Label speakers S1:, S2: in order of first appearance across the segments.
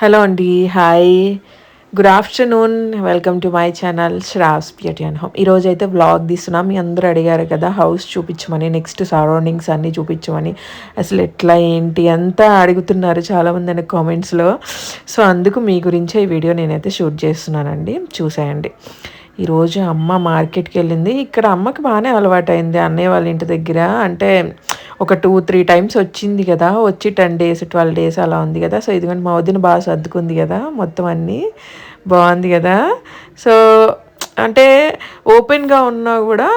S1: Hello అండి hi. Good afternoon welcome to my channel Shravs beauty and home ఈరోజు అయితే vlog తీస్తున్నాం. మీ అందరూ అడిగారు కదా హౌస్ చూపించమని నెక్స్ట్ సరౌండింగ్స్ అన్నీ చూపించమని. అసలు ఎట్లా ఏంటి అంతా అడుగుతున్నారు చాలామంది అనే కామెంట్స్లో సో అందుకు మీ గురించే ఈ వీడియో నేనైతే షూట్ చేస్తున్నానండి. చూసేయండి. ఈరోజు అమ్మ మార్కెట్కి వెళ్ళింది. ఇక్కడ అమ్మకి బాగానే అలవాటైంది. అన్నయ్య వాళ్ళ ఇంటి దగ్గర అంటే ఒక టూ త్రీ టైమ్స్ వచ్చింది కదా. వచ్చి టెన్ డేస్ ట్వెల్వ్ డేస్ అలా ఉంది కదా. సో ఇదిగోండి మా వదిన బాగా సర్దుకుంది కదా మొత్తం అన్నీ. బాగుంది కదా. సో అంటే ఓపెన్గా ఉన్నా కూడా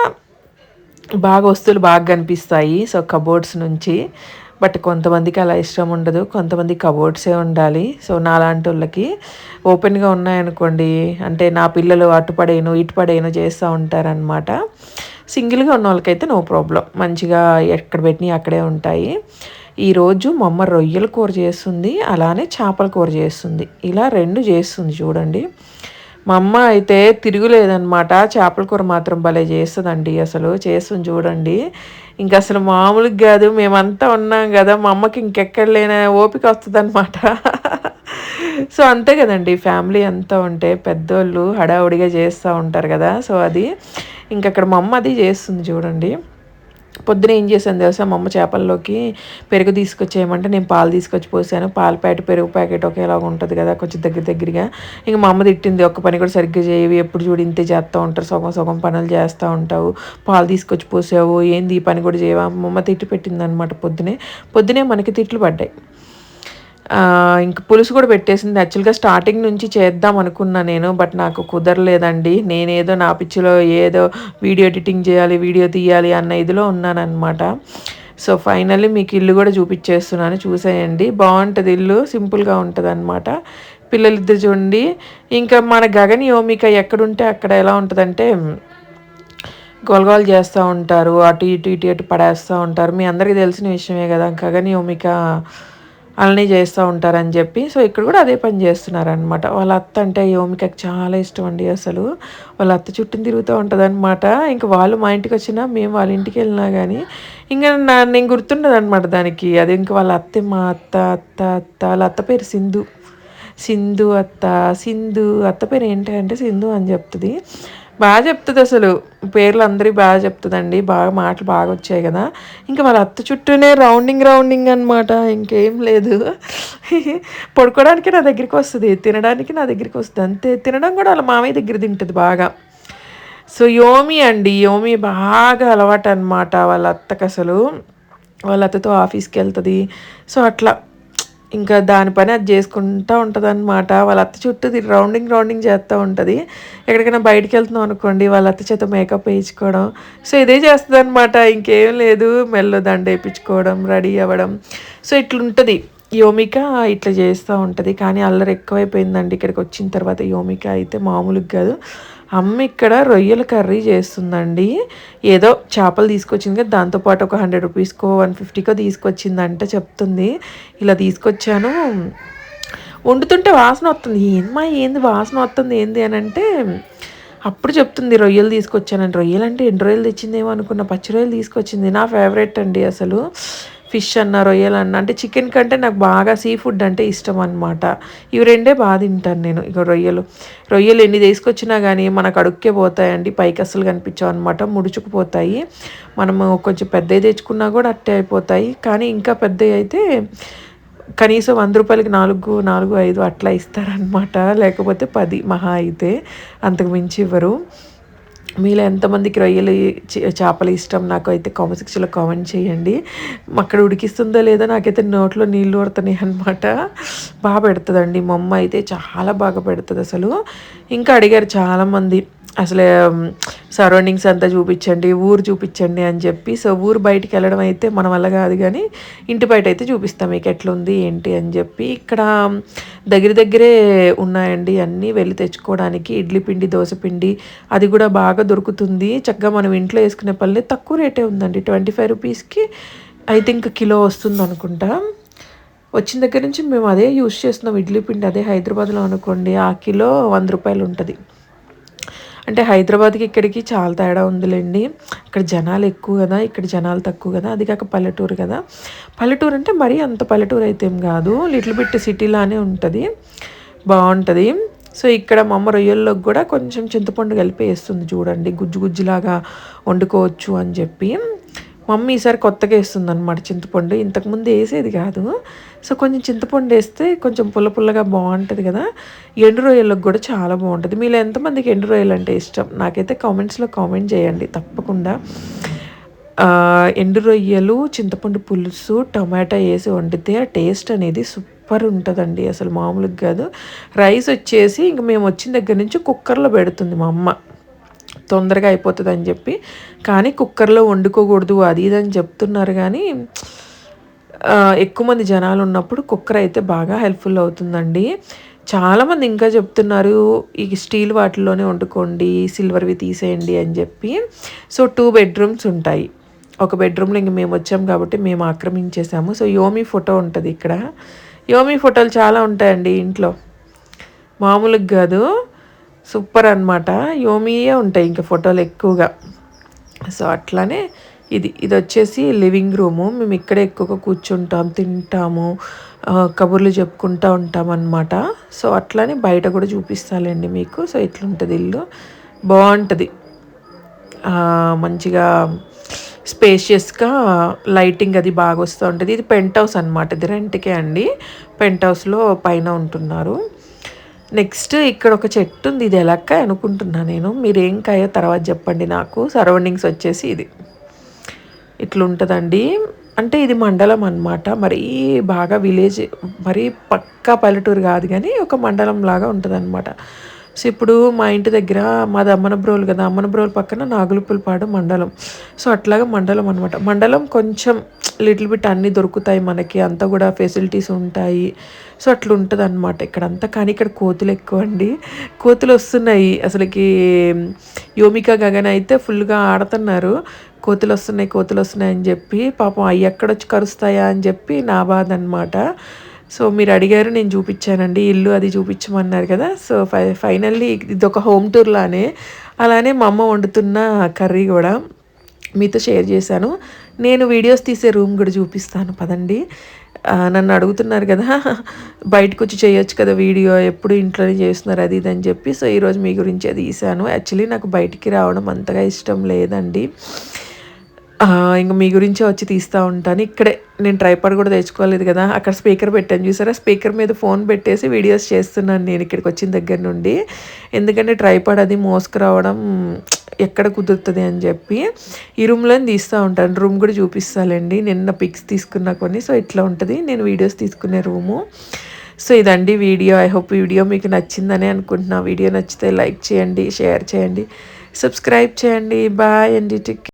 S1: బాగా వస్తువులు బాగా కనిపిస్తాయి. సో కబోర్డ్స్ నుంచి. బట్ కొంతమందికి అలా ఇష్టం ఉండదు. కొంతమంది కబోర్డ్సే ఉండాలి. సో నాలాంటి వాళ్ళకి ఓపెన్గా ఉన్నాయనుకోండి అంటే నా పిల్లలు అటు పడేను ఇటు పడేను చేస్తూ ఉంటారనమాట సింగిల్గా ఉన్న వాళ్ళకైతే నో ప్రాబ్లం. మంచిగా ఎక్కడ పెట్టినవి అక్కడే ఉంటాయి. ఈరోజు మా అమ్మ రొయ్యల కూర చేస్తుంది అలానే చేపల కూర చేస్తుంది. ఇలా రెండు చేస్తుంది చూడండి. మా అమ్మ అయితే తిరుగులేదనమాట చేపల కూర మాత్రం భలే చేస్తుందండి అసలు. చేస్తుంది చూడండి. ఇంక అసలు మామూలుగా కాదు మేమంతా ఉన్నాం కదా మా అమ్మకి ఇంకెక్కడ లేని ఓపిక వస్తుందన్నమాట. సో అంతే కదండి. ఫ్యామిలీ అంతా ఉంటే పెద్దోళ్ళు హడావుడిగా చేస్తూ ఉంటారు కదా. సో అది ఇంకక్కడ మా అమ్మ అది చేస్తుంది చూడండి. పొద్దున ఏం చేశాను తెలుసా? మా అమ్మ చేపల్లోకి పెరుగు తీసుకొచ్చేయమంటే నేను పాలు తీసుకొచ్చి పోసాను. పాల ప్యాకెట్ పెరుగు ప్యాకెట్ ఒకేలాగా ఉంటుంది కదా కొంచెం దగ్గర దగ్గరగా. ఇంక మా అమ్మ తిట్టింది ఒక్క పని కూడా సరిగ్గా చేయవి ఎప్పుడు చూడు ఇంతే చేస్తూ ఉంటారు సగం సగం పనులు చేస్తూ ఉంటావు పాలు తీసుకొచ్చి పోసావు ఏంది ఈ పని కూడా చేయవా? మా అమ్మ తిట్టి పెట్టింది అనమాట పొద్దునే. పొద్దునే మనకి తిట్లు పడ్డాయి. ఇంక పులుసు కూడా పెట్టేసింది. యాక్చువల్గా స్టార్టింగ్ నుంచి చేద్దాం అనుకున్నా నేను బట్ నాకు కుదరలేదండి. నేనేదో నా పిచ్చిలో ఏదో వీడియో ఎడిటింగ్ చేయాలి వీడియో తీయాలి అన్న ఇదిలో ఉన్నానమాట సో ఫైనల్లీ మీకు ఇల్లు కూడా చూపించేస్తున్నాను చూసేయండి. బాగుంటుంది ఇల్లు సింపుల్గా ఉంటుంది అనమాట పిల్లలిద్దరు చూడండి. ఇంకా మన గగని యోమిక ఎక్కడుంటే అక్కడ ఎలా ఉంటుందంటే గొలగోలు చేస్తూ ఉంటారు. అటు ఇటు ఇటు ఇటు పడేస్తూ ఉంటారు. మీ అందరికీ తెలిసిన విషయమే కదా గగని యోమిక అలానే చేస్తూ ఉంటారని చెప్పి. సో ఇక్కడ కూడా అదే పని చేస్తున్నారనమాట వాళ్ళ అత్త అంటే యోమికకి చాలా ఇష్టం అండి అసలు. వాళ్ళ అత్త చుట్టూ తిరుగుతూ ఉంటుంది అనమాట ఇంకా వాళ్ళు మా ఇంటికి వచ్చినా మేము వాళ్ళ ఇంటికి వెళ్ళినా కానీ ఇంకా నా నేను గుర్తుండదు అనమాట దానికి. అది ఇంకా వాళ్ళ అత్తే మా అత్త అత్త అత్త వాళ్ళ అత్త పేరు సింధు. సింధు అత్త సింధు అత్త పేరు ఏంటి అంటే సింధు అని చెప్తుంది. బాగా చెప్తుంది అసలు. పేర్లు అందరి బాగా చెప్తుందండి. బాగా మాటలు బాగా వచ్చాయి కదా. ఇంకా వాళ్ళ అత్త చుట్టూనే రౌండింగ్ రౌండింగ్ అనమాట ఇంకేం లేదు. పడుకోవడానికి నా దగ్గరికి వస్తుంది. తినడానికి నా దగ్గరికి వస్తుంది. అంతే. తినడం కూడా వాళ్ళ మామయ్య దగ్గర తింటుంది బాగా. సో యోమి అండి. యోమి బాగా అలవాటు అనమాట వాళ్ళ అత్తకు అసలు వాళ్ళ అత్తతో ఆఫీస్కి వెళ్తుంది. సో అట్లా. ఇంకా దాని పని అది చేసుకుంటూ ఉంటుంది అనమాట వాళ్ళ అత్త చుట్టూ రౌండింగ్ రౌండింగ్ చేస్తూ ఉంటుంది. ఎక్కడికైనా బయటికి వెళ్తున్నాం అనుకోండి వాళ్ళ అత్త చేత మేకప్ వేయించుకోవడం. సో ఇదే చేస్తుంది అనమాట ఇంకేం లేదు. మెల్ల దండ వేయించుకోవడం రెడీ అవ్వడం. సో ఇట్లుంటుంది. యోమిక ఇట్లా చేస్తూ ఉంటుంది. కానీ అల్లరి ఎక్కువైపోయిందండి. ఇక్కడికి వచ్చిన తర్వాత యోమిక అయితే మామూలుగా కాదు. అమ్మ ఇక్కడ రొయ్యల కర్రీ చేస్తుందండి. ఏదో చేపలు తీసుకొచ్చింది కదా దాంతోపాటు ఒక హండ్రెడ్ రూపీస్కో వన్ ఫిఫ్టీకో తీసుకొచ్చిందంటే చెప్తుంది. ఇలా తీసుకొచ్చాను. వండుతుంటే వాసన వస్తుంది. ఏమా ఏంది వాసన వస్తుంది ఏంది అని అంటే అప్పుడు చెప్తుంది రొయ్యలు తీసుకొచ్చానండి రొయ్యలు అంటే ఎన్ని రొయ్యలు తెచ్చిందేమో అనుకున్న పచ్చి రొయ్యలు తీసుకొచ్చింది. నా ఫేవరెట్ అండి అసలు. ఫిష్ అన్న రొయ్యలు అన్న అంటే చికెన్ కంటే నాకు బాగా సీ ఫుడ్ అంటే ఇష్టం అనమాట ఇవి రెండే బాగా తింటాను నేను ఇక రొయ్యలు. రొయ్యలు ఎన్ని తీసుకొచ్చినా కానీ మనకు అడుక్కే పోతాయండి పైకి అసలు కనిపించావు అనమాట ముడుచుకుపోతాయి. మనము కొంచెం పెద్దవి తెచ్చుకున్నా కూడా అట్టే అయిపోతాయి. కానీ ఇంకా పెద్దవి అయితే కనీసం వంద రూపాయలకి నాలుగు నాలుగు ఐదు అట్లా ఇస్తారనమాట లేకపోతే పది మహా అయితే అంతకు మించి ఇవ్వరు. మీలో ఎంతమందికి రొయ్యలు చేపలు ఇష్టం? నాకు అయితే కామెంట్ సెక్షన్లో కామెంట్ చేయండి. అక్కడ ఉడికిస్తుందో లేదో నాకైతే నోట్లో నీళ్ళు పడుతున్నాయి అనమాట బాగా పెడుతుందండి. మా అమ్మ అయితే చాలా బాగా పెడుతుంది అసలు. ఇంకా అడిగారు చాలామంది. అసలు సరౌండింగ్స్ అంతా చూపించండి ఊరు చూపించండి అని చెప్పి సో ఊరు బయటికి వెళ్ళడం అయితే మన వల్ల కాదు కానీ ఇంటి బయట అయితే చూపిస్తాం మీకు ఎట్లుంది ఏంటి అని చెప్పి. ఇక్కడ దగ్గర దగ్గరే ఉన్నాయండి అన్నీ వెళ్ళి తెచ్చుకోవడానికి ఇడ్లీ పిండి దోశ పిండి అది కూడా బాగా దొరుకుతుంది. చక్కగా మనం ఇంట్లో వేసుకునే పల్లె తక్కువ రేటే ఉందండి ట్వంటీ ఫైవ్ రూపీస్కి ఐ థింక్ కిలో వస్తుంది అనుకుంటా. వచ్చిన దగ్గర నుంచి మేము అదే యూస్ చేస్తున్నాం ఇడ్లీ పిండి అదే హైదరాబాద్లో అనుకోండి ఆ కిలో వంద రూపాయలు ఉంటుంది. అంటే హైదరాబాద్కి ఇక్కడికి చాలా తేడా ఉందిలేండి. ఇక్కడ జనాలు ఎక్కువ కదా ఇక్కడ జనాలు తక్కువ కదా అది కాక పల్లెటూరు కదా. పల్లెటూరు అంటే మరీ అంత పల్లెటూరు అయితే ఏం కాదు. లిటిల్ బిట్ సిటీలానే ఉంటుంది. బాగుంటుంది. సో ఇక్కడ మా అమ్మ రొయ్యల్లోకి కూడా కొంచెం చింతపండు కలిపి వేస్తుంది చూడండి. గుజ్జు గుజ్జులాగా వండుకోవచ్చు అని చెప్పి. మమ్మీ ఈసారి కొత్తగా వేస్తుంది అనమాట చింతపండు ఇంతకుముందు వేసేది కాదు. సో కొంచెం చింతపండు వేస్తే కొంచెం పుల్ల పుల్లగా బాగుంటుంది కదా. ఎండు రొయ్యలకు కూడా చాలా బాగుంటుంది. మీలో ఎంతమందికి ఎండు రొయ్యలు అంటే ఇష్టం? నాకైతే కామెంట్స్లో కామెంట్ చేయండి తప్పకుండా. ఎండు రొయ్యలు చింతపండు పులుసు టమాటా వేసి వండితే ఆ టేస్ట్ అనేది సూపర్ ఉంటుందండి. అసలు మామూలుగా కాదు. రైస్ వచ్చేసి ఇంక మేము వచ్చిన దగ్గర నుంచి కుక్కర్లో పెడుతుంది మా అమ్మ. తొందరగా అయిపోతుంది అని చెప్పి. కానీ కుక్కర్లో వండుకోకూడదు అది ఇది అని చెప్తున్నారు. కానీ ఎక్కువ మంది జనాలు ఉన్నప్పుడు కుక్కర్ అయితే బాగా హెల్ప్ఫుల్ అవుతుందండి. చాలామంది ఇంకా చెప్తున్నారు ఈ స్టీల్ వాటిల్లోనే వండుకోండి సిల్వర్వి తీసేయండి అని చెప్పి. సో టూ బెడ్రూమ్స్ ఉంటాయి. ఒక బెడ్రూమ్లో ఇంక మేము వచ్చాం కాబట్టి మేము ఆక్రమించేసాము సో యోమి ఫోటో ఉంటుంది ఇక్కడ. యోమి ఫోటోలు చాలా ఉంటాయండి ఇంట్లో. మామూలుగా కాదు. సూపర్ అనమాట యోమియే ఉంటాయి ఇంకా ఫోటోలు ఎక్కువగా. సో అట్లానే ఇది ఇది వచ్చేసి లివింగ్ రూము. మేము ఇక్కడే ఎక్కువగా కూర్చుంటాం తింటాము కబుర్లు చెప్పుకుంటూ ఉంటాం అనమాట సో అట్లానే బయట కూడా చూపిస్తాలండి మీకు. సో ఇట్లుంటుంది ఇల్లు? బాగుంటుంది. మంచిగా స్పేషియస్గా లైటింగ్ అది బాగా వస్తూ ఉంటుంది. ఇది పెంట్ హౌస్ అనమాట ఇది రెంట్కే అండి. పెంట్ హౌస్లో పైన ఉంటున్నారు. నెక్స్ట్ ఇక్కడ ఒక చెట్టు ఉంది ఇది ఎలక్కాయ అనుకుంటున్నా నేను. మీరు ఏం కాయో తర్వాత చెప్పండి నాకు. సరౌండింగ్స్ వచ్చేసి ఇది. ఇట్లుంటుందండి. అంటే ఇది మండలం అనమాట మరీ బాగా విలేజ్ మరీ పక్కా పల్లెటూరు కాదు కానీ ఒక మండలం లాగా ఉంటుంది అనమాట సో ఇప్పుడు మా ఇంటి దగ్గర మాది అమ్మనబ్రోలు కదా అమ్మనబ్రోలు పక్కన నాగులుపులపాడు మండలం. సో అట్లాగా మండలం అనమాట మండలం కొంచెం లిటిల్ బిట్ అన్నీ దొరుకుతాయి మనకి అంతా కూడా ఫెసిలిటీస్ ఉంటాయి. సో అట్లా ఉంటుంది అనమాట ఇక్కడ అంతా కానీ ఇక్కడ కోతులు ఎక్కువ అండి కోతులు వస్తున్నాయి. అసలుకి యోమిక గగన్ అయితే ఫుల్గా ఆడుతున్నారు. కోతులు వస్తున్నాయి కోతులు వస్తున్నాయి అని చెప్పి పాపం అవి ఎక్కడొచ్చి కరుస్తాయా అని చెప్పి నా బాధ అనమాట సో మీరు అడిగారు నేను చూపించానండి ఇల్లు అది చూపించమన్నారు కదా. సో ఫై ఫైనల్లీ ఇది ఒక హోమ్ టూర్ లానే. అలానే మా అమ్మ వండుతున్న కర్రీ కూడా మీతో షేర్ చేశాను. నేను వీడియోస్ తీసే రూమ్ కూడా చూపిస్తాను పదండి. నన్ను అడుగుతున్నారు కదా బయటకు వచ్చి చేయొచ్చు కదా వీడియో ఎప్పుడు ఇంట్లోనే చేస్తున్నారు అది ఇది అని చెప్పి. సో ఈరోజు మీ గురించి అది తీసాను యాక్చువల్లీ నాకు బయటికి రావడం అంతగా ఇష్టం లేదండి. ఇంక మీ గురించే వచ్చి తీస్తూ ఉంటాను. ఇక్కడే నేను ట్రైపాడ్ కూడా తెచ్చుకోలేదు కదా అక్కడ స్పీకర్ పెట్టాను చూసారా? స్పీకర్ మీద ఫోన్ పెట్టేసి వీడియోస్ చేస్తున్నాను నేను ఇక్కడికి వచ్చిన దగ్గర నుండి. ఎందుకంటే ట్రైపాడ్ అది మోసుకురావడం ఎక్కడ కుదురుతుంది అని చెప్పి ఈ రూమ్లో తీస్తూ ఉంటాను. రూమ్ కూడా చూపిస్తాలండి. నిన్న పిక్స్ తీసుకున్నా కొన్ని సో ఇట్లా ఉంటుంది. నేను వీడియోస్ తీసుకునే రూము సో ఇదండి వీడియో. ఐ హోప్ వీడియో మీకు నచ్చిందని అనుకుంటున్నా. వీడియో నచ్చితే లైక్ చేయండి షేర్ చేయండి సబ్స్క్రైబ్ చేయండి. బాయ్ అండి. టిక్